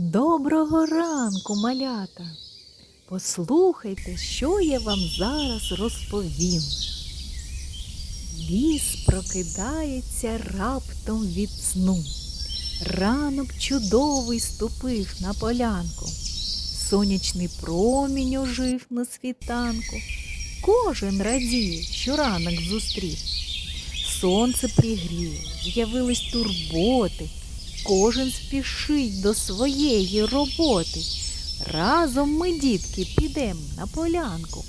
Доброго ранку, малята! Послухайте, що я вам зараз розповім. Ліс прокидається раптом від сну. Ранок чудовий ступив на полянку. Сонячний промінь ожив на світанку. Кожен радіє, що ранок зустрів. Сонце пригріло, з'явились турботи. Кожен спішить до своєї роботи. Разом ми, дітки, підемо на полянку.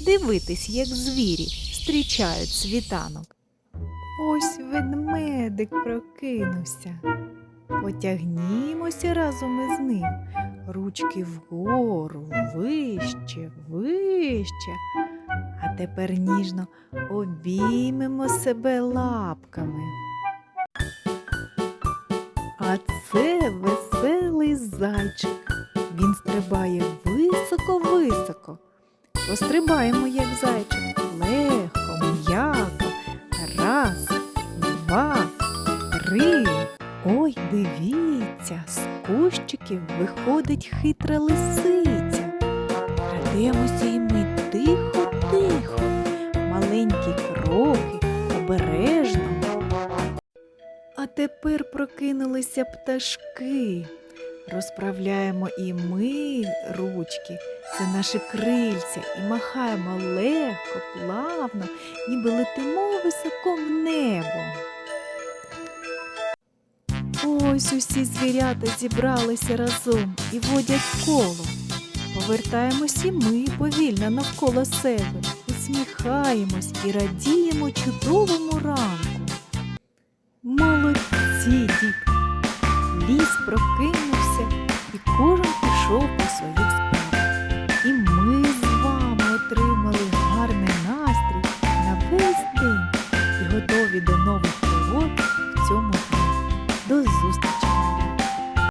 Дивитись, як звірі зустрічають світанок. Ось ведмедик прокинувся. Потягнімося разом із ним. Ручки вгору, вище, вище. А тепер ніжно обіймемо себе лапками. Це веселий зайчик. Він стрибає високо-високо. Пострибаємо, як зайчик, легко, м'яко. Раз, два, три. Ой, дивіться, з кущиків виходить хитра лисиця. Крадемося і ми тихо-тихо, маленькі кроки, обережно. Тепер прокинулися пташки. Розправляємо і ми ручки, це наші крильця, і махаємо легко, плавно, ніби летимо високо в небо. Ось усі звірята зібралися разом і водять коло. Повертаємось і ми повільно навколо себе, усміхаємось і радіємо чудовому ранку. Молодці, діти! Ліс прокинувся, і кожен пішов по своїх